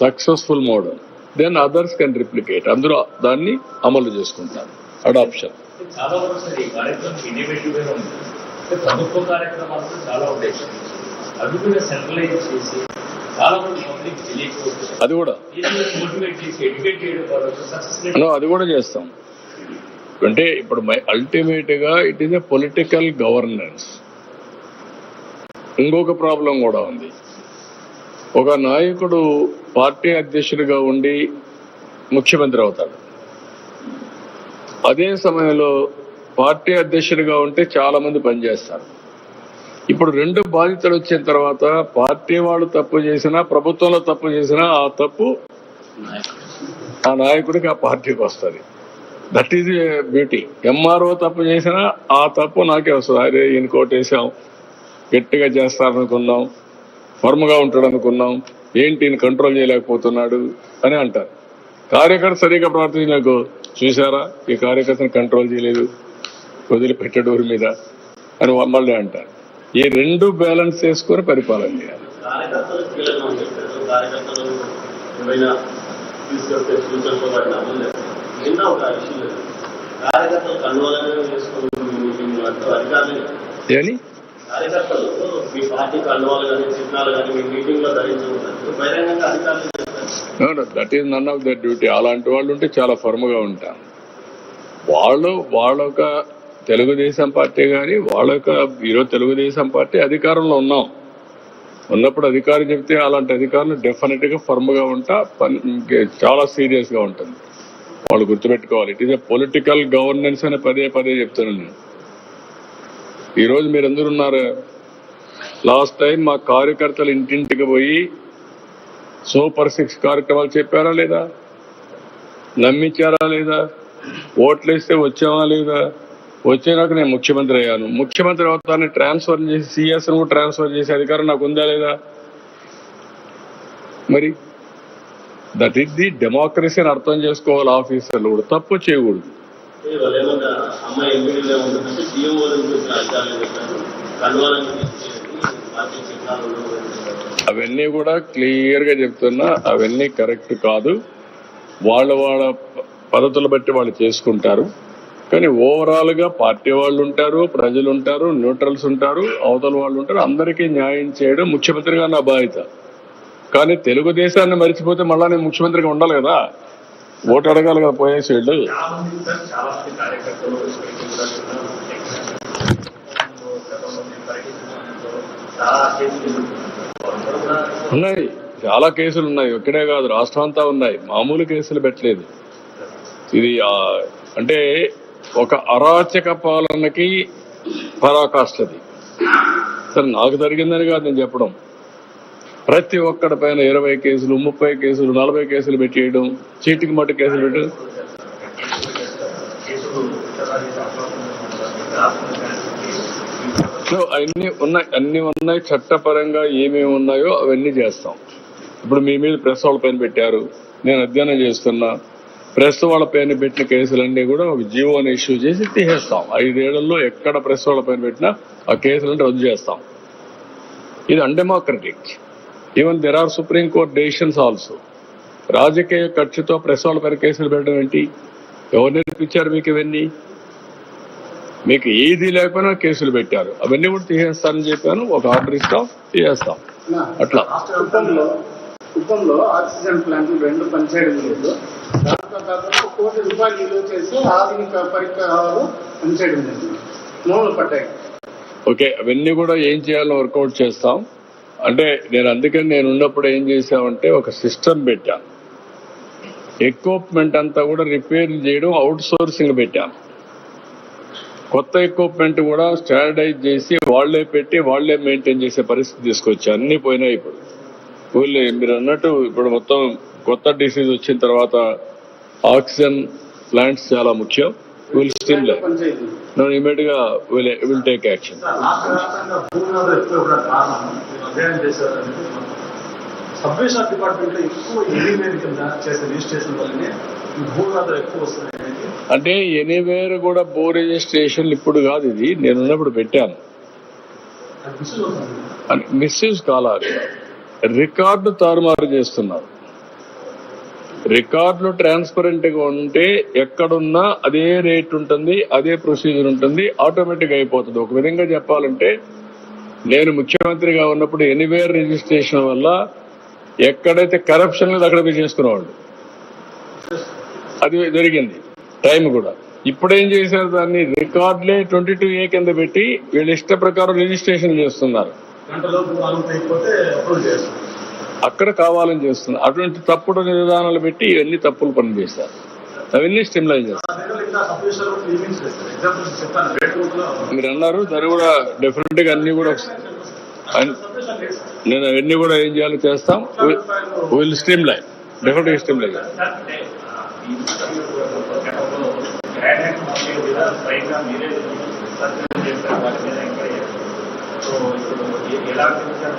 Successful model then others can replicate అందరూ దాన్ని అమలు చేసుకుంటారు. అడాప్షన్ అది కూడా. అది కూడా చేస్తాం. అంటే ఇప్పుడు అల్టిమేట్గా it is a political governance ఇంకొక ప్రాబ్లం కూడా ఉంది. ఒక నాయకుడు పార్టీ అధ్యక్షుడిగా ఉండి ముఖ్యమంత్రి అవుతాడు. అదే సమయంలో పార్టీ అధ్యక్షుడిగా ఉంటే చాలా మంది పనిచేస్తారు ఇప్పుడు రెండు బాధితులు వచ్చిన తర్వాత పార్టీ వాళ్ళు తప్పు చేసినా ప్రభుత్వంలో తప్పు చేసినా ఆ తప్పు ఆ నాయకుడికి ఆ పార్టీకి వస్తుంది. దట్ ఈజ్ బ్యూటీ ఎంఆర్ఓ తప్పు చేసినా ఆ తప్పు నాకే వస్తుంది. అరే ఇంకోటి కోటేసాం గట్టిగా చేస్తారనుకున్నాం. ఫర్మ్గా ఉంటాడు అనుకున్నాం ఏంటి కంట్రోల్ చేయలేకపోతున్నాడు అని అంటారు. కార్యకర్త సరిగా ప్రవర్తించినాకు చూసారా ఈ కార్యకర్తను కంట్రోల్ చేయలేదు. వదిలిపెట్టాడు ఊరి మీద అని మళ్ళీ అంటారు. ఈ రెండు బ్యాలెన్స్ చేసుకొని పరిపాలన చేయాలి. కార్యకర్తలు కార్యకర్తలు మీ పార్టీ కండువాలు కానీ చిహ్నాలు కానీ మీ మీటింగ్లో ధరించుకుంటారు బహిరంగంగా అధికారులు that is none of the duty అలాంటి వాళ్ళు ఉంటే చాలా ఫర్మ్గా ఉంటాం. వాళ్ళు వాళ్ళ ఒక తెలుగుదేశం పార్టీ కానీ వాళ్ళ యొక్క ఈరోజు తెలుగుదేశం పార్టీ అధికారంలో ఉన్నాం. ఉన్నప్పుడు అధికారం చెప్తే అలాంటి అధికారులు డెఫినెట్గా ఫర్మ్గా ఉంటా పని- చాలా సీరియస్గా ఉంటుంది. వాళ్ళు గుర్తుపెట్టుకోవాలి. It is a political governance అని పదే పదే చెప్తున్నాను నేను. ఈరోజు మీరందరూ ఉన్నారు. లాస్ట్ టైం మా కార్యకర్తలు ఇంటింటికి పోయి సూపర్ సిక్స్ కార్యక్రమాలు చెప్పారా లేదా? నమ్మించారా లేదా? ఓట్లు వేస్తే వచ్చామా లేదా? వచ్చాక నేను ముఖ్యమంత్రి అయ్యాను. ముఖ్యమంత్రి అవుతాన్ని ట్రాన్స్ఫర్ చేసి సిఎస్ కూడా ట్రాన్స్ఫర్ చేసే అధికారం నాకు ఉందా లేదా? మరి దట్ ఈస్ ది డెమోక్రసీని అర్థం చేసుకోవాలి ఆఫీసర్లు కూడా. తప్పు చేయకూడదు. వాళ్ళు ఏమన్నా అమ్మాయి ఎంపీడీలో ఉంటుందంటే గురించి పార్టీ అవన్నీ కూడా క్లియర్గా చెప్తున్నా అవన్నీ కరెక్ట్ కాదు. వాళ్ళ వాళ్ళ పద్ధతులు బట్టి వాళ్ళు చేసుకుంటారు. కానీ ఓవరాల్గా పార్టీ వాళ్ళు ఉంటారు ప్రజలు ఉంటారు న్యూట్రల్స్ ఉంటారు అవతల వాళ్ళు ఉంటారు అందరికీ న్యాయం చేయడం ముఖ్యమంత్రిగా నా బాధ్యత. కానీ తెలుగుదేశాన్ని మర్చిపోతే మళ్ళా నేను ముఖ్యమంత్రిగా ఉండాలి కదా? ఓటు అడగాలి కదా పోయేసి వీళ్ళు ఉన్నాయి. చాలా కేసులు ఉన్నాయి. ఇక్కడే కాదు రాష్ట్రం అంతా ఉన్నాయి. మామూలు కేసులు పెట్టలేదు. ఇది అంటే ఒక అరాచక పాలనకి పరాకాష్ఠది. సరే నాకు జరిగిందని కాదు నేను చెప్పడం. ప్రతి ఒక్కడి పైన ఇరవై కేసులు ముప్పై కేసులు నలభై కేసులు పెట్టేయడం చీటికి మట్టి కేసులు పెట్టడం. సో అన్ని ఉన్నాయి అన్ని ఉన్నాయి చట్టపరంగా ఏమేమి ఉన్నాయో అవన్నీ చేస్తాం. ఇప్పుడు మీ మీద ప్రెస్ వాళ్ళ పైన పెట్టారు నేను అధ్యయనం చేస్తున్నా. ప్రెస్ వాళ్ళ పైన పెట్టిన కేసులన్నీ కూడా ఒక జీవోని ఇష్యూ చేసి తీసేస్తాం. ఐదేళ్ళలో ఎక్కడ ప్రెస్ వాళ్ళ పైన పెట్టినా ఆ కేసులన్నీ రద్దు చేస్తాం. ఇది undemocratic even there are supreme court decisions also రాజకీయ ఖర్చుతో ప్రెస్ వాళ్ళ పైన కేసులు పెట్టడం ఏంటి? ఎవరు నేర్పించారు మీకు ఇవన్నీ? మీకు ఏది లేకపోయినా కేసులు పెట్టారు. అవన్నీ కూడా తీసేస్తానని చెప్పాను. ఒక ఆర్డర్ ఇస్తాం తీసేస్తాం. అట్లా. కుప్పంలో కుప్పంలో ఆక్సిజన్ ప్లాంట్లు రెండు పనిచేయడం లేదు. దాంతో కాకుండా ఒక కోటి రూపాయలు విలువ చేసి ఆధునిక పరికరాలు పనిచేయడం లేదు. మూలలు పడ్డాయి. ఓకే అవన్నీ కూడా ఏం చేయాలో వర్కౌట్ చేస్తాం. అంటే నేను అందుకని నేను ఉన్నప్పుడు ఏం చేసామంటే ఒక సిస్టమ్ పెట్టాను ఎక్విప్మెంట్ అంతా కూడా రిపేర్ చేయడం అవుట్ సోర్సింగ్ పెట్టాను కొత్త ఎక్విప్మెంట్ కూడా స్టాండర్డైజ్ చేసి వాళ్ళే పెట్టి వాళ్ళే మెయింటైన్ చేసే పరిస్థితి తీసుకొచ్చి అన్ని పోయినాయి ఇప్పుడు. వీళ్ళు మీరు అన్నట్టు ఇప్పుడు మొత్తం కొత్త డిసీజ్ వచ్చిన తర్వాత ఆక్సిజన్ ప్లాంట్స్ చాలా ముఖ్యం. విల్ స్టిల్ నేను ఇమీడియట్గా విల్ విల్ టేక్ యాక్షన్ డిపార్ట్మెంట్లో ఎక్కువ కింద చేసే రిజిస్ట్రేషన్ వల్లనే అంటే ఎనీవేర్ కూడా బో రిజిస్ట్రేషన్ ఇప్పుడు కాదు ఇది. నేను ఉన్నప్పుడు పెట్టాను. మిస్యూజ్ కాలాలి. రికార్డు తారుమారు చేస్తున్నారు రికార్డులు ట్రాన్స్పరెంట్గా ఉంటే ఎక్కడున్నా అదే రేట్ ఉంటుంది అదే ప్రొసీజర్ ఉంటుంది ఆటోమేటిక్ అయిపోతుంది. ఒక విధంగా చెప్పాలంటే నేను ముఖ్యమంత్రిగా ఉన్నప్పుడు ఎనీవేర్ రిజిస్ట్రేషన్ వల్ల ఎక్కడైతే కరప్షన్ లేదు అక్కడ చేసుకునేవాళ్ళు అది జరిగింది. టైం కూడా. ఇప్పుడేం చేశారు దాన్ని? రికార్డులే ట్వంటీ టూ ఏ కింద పెట్టి వీళ్ళ ఇష్ట ప్రకారం రిజిస్ట్రేషన్ చేస్తున్నారు. అక్కడ కావాలని చేస్తున్నారు అటువంటి తప్పుడు విధానాలు పెట్టి ఇవన్నీ తప్పులు పని చేశారు అవన్నీ స్టిమ్లైజ్ చేస్తారు. మీరు అన్నారు దాన్ని కూడా డెఫినెట్గా అన్ని కూడా నేను అవన్నీ కూడా ఏం చేయాలో చేస్తాం. విల్ స్ట్రీమ్ లైన్ డెఫినెట్గా స్ట్రీమ్ లైన్ గ్రానైట్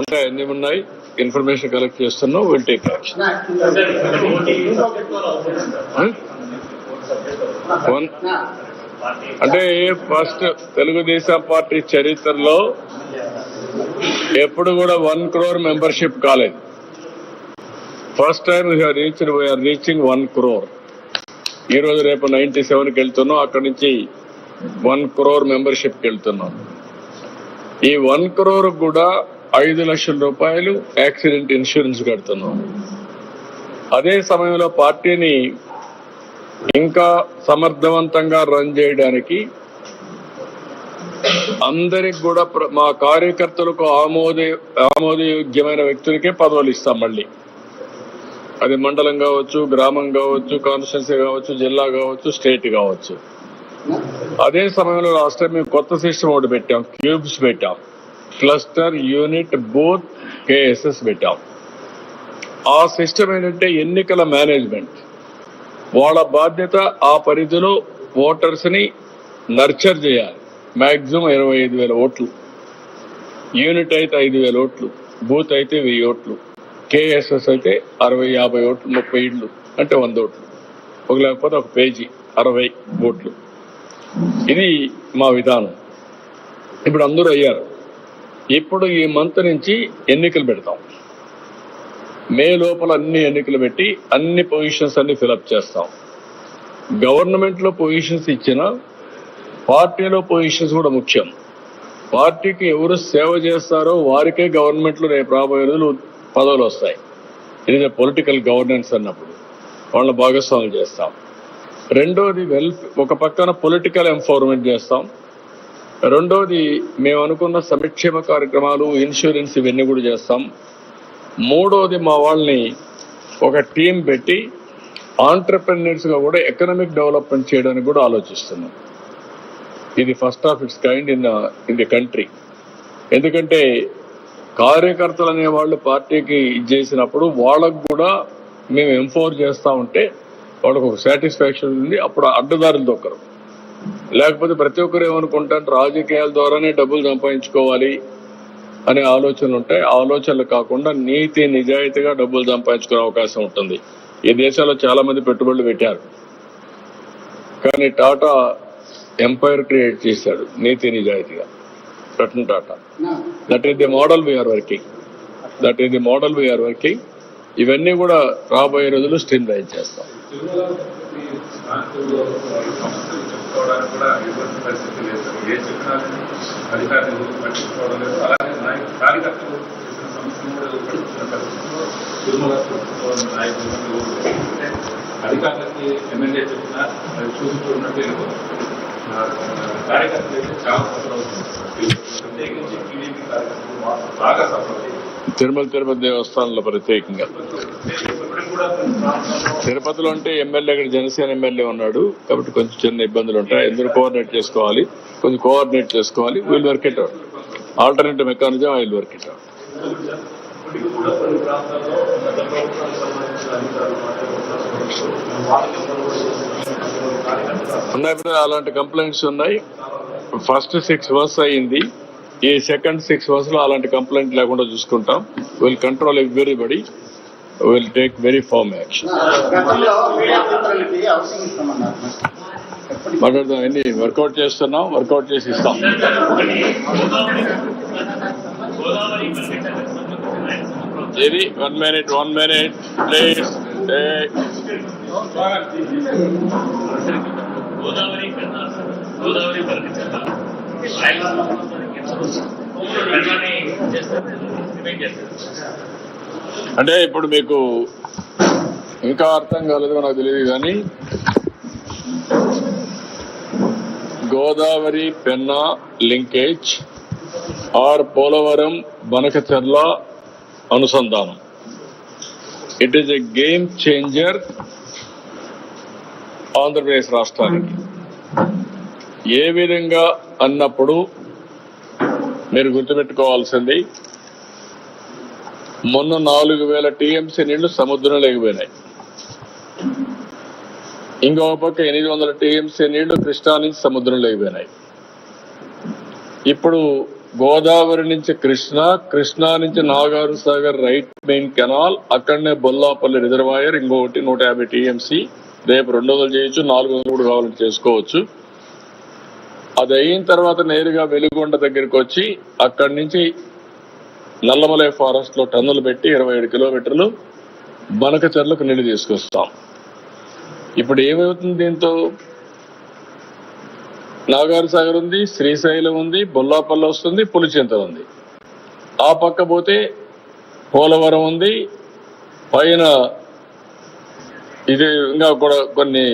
ఉంటాయి అన్ని ఉన్నాయి? ఇన్ఫర్మేషన్ కలెక్ట్ చేస్తున్నాం విల్ టేక్ యాక్షన్ అంటే వన్ అంటే ఫస్ట్ తెలుగుదేశం పార్టీ చరిత్రలో ఎప్పుడు కూడా వన్ క్రోర్ మెంబర్షిప్ కాలేదు. First time reach we are reaching one crore ఈ రోజు రేపు నైన్టీ సెవెన్కి వెళ్తున్నాం అక్కడి నుంచి వన్ క్రోర్ మెంబర్షిప్కి వెళ్తున్నాం. ఈ వన్ క్రోర్ కూడా ఐదు లక్షల రూపాయలు యాక్సిడెంట్ ఇన్సూరెన్స్ కడుతున్నాం. అదే సమయంలో పార్టీని ఇంకా సమర్థవంతంగా రన్ చేయడానికి అందరికి కూడా ప్ర- మా కార్యకర్తలకు ఆమోద ఆమోదయోగ్యమైన వ్యక్తులకే పదవులు ఇస్తాం మళ్ళీ. అది మండలం కావచ్చు గ్రామం కావచ్చు కాన్స్టిట్యున్సీ కావచ్చు జిల్లా కావచ్చు స్టేట్ కావచ్చు. అదే సమయంలో లాస్ట్ టైం మేము కొత్త సిస్టమ్ ఒకటి పెట్టాం క్యూబ్స్ పెట్టాం. క్లస్టర్ యూనిట్ బోత్ కేఎస్ఎస్ పెట్టాం. ఆ సిస్టమ్ ఏంటంటే ఎన్నికల మేనేజ్మెంట్ వాళ్ళ బాధ్యత ఆ పరిధిలో ఓటర్స్ని నర్చర్ చేయాలి. మాక్సిమం ఇరవై ఐదు వేల ఓట్లు. యూనిట్ అయితే ఐదు వేల ఓట్లు. బూత్ అయితే వెయ్యి ఓట్లు. కేఎస్ఎస్ అయితే అరవై యాభై ఓట్లు ముప్పై ఇళ్ళు అంటే వంద ఓట్లు. ఒక లేకపోతే ఒక పేజీ అరవై ఓట్లు. ఇది మా విధానం. ఇప్పుడు అందరూ అయ్యారు. ఇప్పుడు ఈ మంత్ నుంచి ఎన్నికలు పెడతాం. మే లోపల అన్ని ఎన్నికలు పెట్టి అన్ని పొజిషన్స్ అన్ని ఫిలప్ చేస్తాం. గవర్నమెంట్లో పొజిషన్స్ ఇచ్చిన పార్టీలో పొజిషన్స్ కూడా ముఖ్యం. పార్టీకి ఎవరు సేవ చేస్తారో వారికే గవర్నమెంట్లో రేపు రాబోయే రోజులు పదవులు వస్తాయి. ఇది పొలిటికల్ గవర్నెన్స్ అన్నప్పుడు. వాళ్ళని భాగస్వాములు చేస్తాం. రెండోది వెల్ ఒక పక్కన పొలిటికల్ ఎంఫోర్మెంట్ చేస్తాం. రెండోది మేము అనుకున్న సంక్షేమ కార్యక్రమాలు ఇన్సూరెన్స్ ఇవన్నీ కూడా చేస్తాం. మూడోది మా వాళ్ళని ఒక టీం పెట్టి ఆంటర్ప్రెన్యూర్స్ కూడా ఎకనామిక్ డెవలప్మెంట్ చేయడానికి కూడా ఆలోచిస్తున్నాం. ఇది first of its kind in in the country ఎందుకంటే కార్యకర్తలు అనేవాళ్ళు పార్టీకి ఇది చేసినప్పుడు వాళ్ళకు కూడా మేము ఎంఫోర్ చేస్తూ ఉంటే వాళ్ళకు ఒక సాటిస్ఫాక్షన్ ఉంది అప్పుడు అడ్డదారులు దొక్కరు. లేకపోతే ప్రతి ఒక్కరు ఏమనుకుంటారు రాజకీయాల ద్వారానే డబ్బులు సంపాదించుకోవాలి అనే ఆలోచనలు ఉంటాయి. ఆలోచనలు కాకుండా నీతి నిజాయితీగా డబ్బులు సంపాదించుకునే అవకాశం ఉంటుంది. ఈ దేశంలో చాలా మంది పెట్టుబడులు పెట్టారు. కానీ టాటా ఎంపైర్ క్రియేట్ చేశాడు నీతి నిజాయితీగా. Ratan Tata. That is the model we are working that is the model we are working ఇవన్నీ కూడా రాబోయే రోజులు స్ట్రీమ్ లైన్ చేస్తాం. చెప్పుకోవడానికి కూడా పరిస్థితి లేదు ఏ లేదు అలాగే తిరుమల నాయకులు అంటే అధికారులకి ఎమ్మెల్యే చెప్పినా అది చూసుకున్నట్టు కార్యకర్తలు అయితే చాలా సఫలం అవుతుంది ప్రత్యేకించి టీడీపీ కార్యకర్తలు బాగా సఫలం తిరుమల తిరుపతి దేవస్థానంలో ప్రత్యేకంగా. తిరుపతిలో అంటే ఎమ్మెల్యే ఇక్కడ జనసేన ఎమ్మెల్యే ఉన్నాడు కాబట్టి కొంచెం చిన్న ఇబ్బందులు ఉంటాయి. ఎందుకు కోఆర్డినేట్ చేసుకోవాలి. కొంచెం కోఆర్డినేట్ చేసుకోవాలి. Will work it out alternative mechanism I will work it out ఉన్నాయి అలాంటి కంప్లైంట్స్ ఉన్నాయి. ఫస్ట్ సిక్స్ వర్స్ అయ్యింది ఈ సెకండ్ సిక్స్ వర్స్లో అలాంటి కంప్లైంట్ లేకుండా చూసుకుంటాం. Will control everybody will take very firm action మాట్లాడదాం అన్ని వర్కౌట్ చేస్తున్నాం వర్కౌట్ చేసి ఇస్తాం. గోదావరి ఇది one minute one minute please take Godavari Godavari. అంటే ఇప్పుడు మీకు ఇంకా అర్థం కాలేదో నాకు తెలియదు కానీ గోదావరి పెన్నా లింకేజ్ ఆర్ పోలవరం బనకచర్ల అనుసంధానం. It is a game changer Andhra Pradesh రాష్ట్రానికి. ఏ విధంగా అన్నప్పుడు మీరు గుర్తుపెట్టుకోవాల్సింది మొన్న నాలుగు వేల టీఎంసీ నీళ్ళు సముద్రం ఎగిపోయినాయి ఇంకో పక్క ఎనిమిది వందల టీఎంసీ నీళ్ళు కృష్ణా నుంచి సముద్రం ఎగిపోయినాయి ఇప్పుడు గోదావరి నుంచి కృష్ణా కృష్ణా నుంచి Nagarjuna Sagar right main canal అక్కడనే బొల్లాపల్లి రిజర్వాయర్ ఇంకొకటి నూట యాభై టీఎంసీ రేపు రెండు వందలు చేయొచ్చు నాలుగు వందలు కూడా కావాలని చేసుకోవచ్చు. అది అయిన తర్వాత నేరుగా వెలుగొండ దగ్గరికి వచ్చి అక్కడి నుంచి నల్లమలై ఫారెస్ట్లో టన్నులు పెట్టి ఇరవై ఏడు కిలోమీటర్లు బనకచెర్లకు నీళ్ళు తీసుకొస్తాం. ఇప్పుడు ఏమవుతుంది దీంతో? నాగార్ సాగర్ ఉంది శ్రీశైలం ఉంది బొల్లాపల్లి వస్తుంది పులిచింత ఉంది. ఆ పక్క పోతే పోలవరం ఉంది పైన ఇది ఇంకా కూడా కొన్ని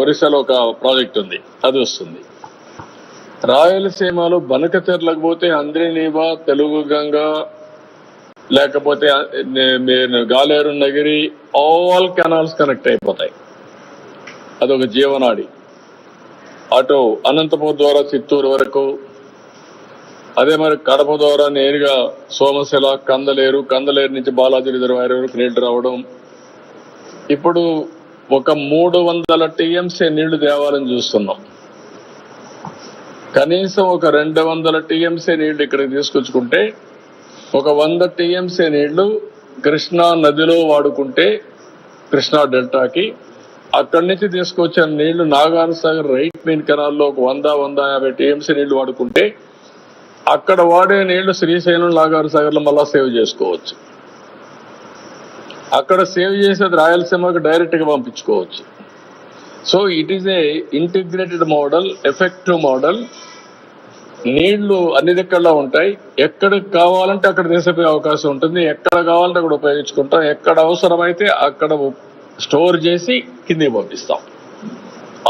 ఒరిస్సాలో ఒక ప్రాజెక్ట్ ఉంది. అది వస్తుంది. రాయలసీమలో బనకచెర్లకు పోతే అంద్రినీవ తెలుగు గంగ లేకపోతే నే- Galeru Nagari all canals connect అయిపోతాయి. అదొక జీవనాడి. అటు అనంతపూర్ ద్వారా చిత్తూరు వరకు అదే మరి కడప ద్వారా నేరుగా సోమశిల కందలేరు కందలేరు నుంచి బాలాజీ రిజర్వాయర్ వరకు నీళ్ళు రావడం. ఇప్పుడు ఒక మూడు వందల టీఎంసీ నీళ్ళు తేవాలని చూస్తున్నాం. కనీసం ఒక రెండు వందల టీఎంసీ నీళ్ళు ఇక్కడికి తీసుకొచ్చుకుంటే ఒక వంద టీఎంసీ నీళ్ళు కృష్ణా నదిలో వాడుకుంటే కృష్ణా డెల్టాకి అక్కడి నుంచి తీసుకొచ్చిన నీళ్ళు నాగార్ సాగర్ రైట్ మెయిన్ కెనాల్లో ఒక వంద వంద యాభై టీఎంసీ నీళ్ళు వాడుకుంటే అక్కడ వాడే నీళ్ళు శ్రీశైలం నాగార్ సాగర్ మళ్ళా సేవ్ చేసుకోవచ్చు. అక్కడ సేవ్ చేసేది రాయలసీమకు డైరెక్ట్గా పంపించుకోవచ్చు. So it is a integrated model effective model నీళ్ళు అన్ని దిక్కల్లో ఉంటాయి. ఎక్కడికి కావాలంటే అక్కడ తీసిపోయే అవకాశం ఉంటుంది. ఎక్కడ కావాలంటే అక్కడ ఉపయోగించుకుంటాం. ఎక్కడ అవసరమైతే అక్కడ స్టోర్ చేసి కిందికి పంపిస్తాం.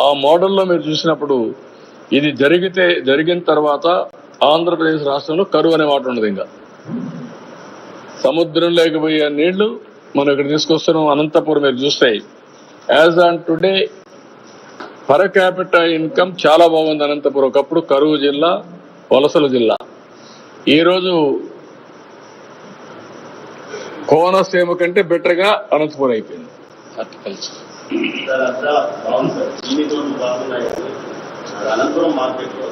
ఆ మోడల్లో మీరు చూసినప్పుడు ఇది జరిగితే జరిగిన తర్వాత ఆంధ్రప్రదేశ్ రాష్ట్రంలో కరువు అనే మాట ఉండదు ఇంకా. సముద్రం లేకపోయే నీళ్ళు మనం ఇక్కడ తీసుకొస్తున్నాం అనంతపురం మీరు చూస్తే. As on today per capital income చాలా బాగుంది అనంతపురం. ఒకప్పుడు కరువు జిల్లా వలసల జిల్లా. ఈరోజు కోనసీమ కంటే బెటర్గా అనంతపురం అయిపోయింది. హార్టికల్చర్ అనంతపురం మార్కెట్లో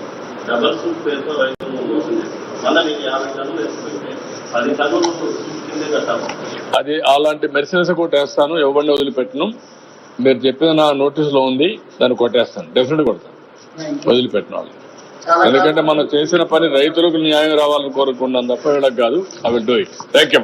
డబల్ సూట్ పేరుతో రైతులు మోసం చేస్తారు మళ్ళీ నేను యాభై టన్నులు వేసుకుంటే పది టన్నులు సూట్ కిందే కట్టాలి. అది అలాంటి మెర్సిడెస్ కొట్టేస్తాను ఎవరిని వదిలిపెట్టను. మీరు చెప్పిన నా నోటీస్లో ఉంది దాన్ని కొట్టేస్తాను. డెఫినెట్ కొడతాను. వదిలిపెట్టిన వాళ్ళు ఎందుకంటే మనం చేసిన పని రైతులకు న్యాయం రావాలని కోరుకున్నాం తప్ప వీళ్ళకి కాదు I will do it thank you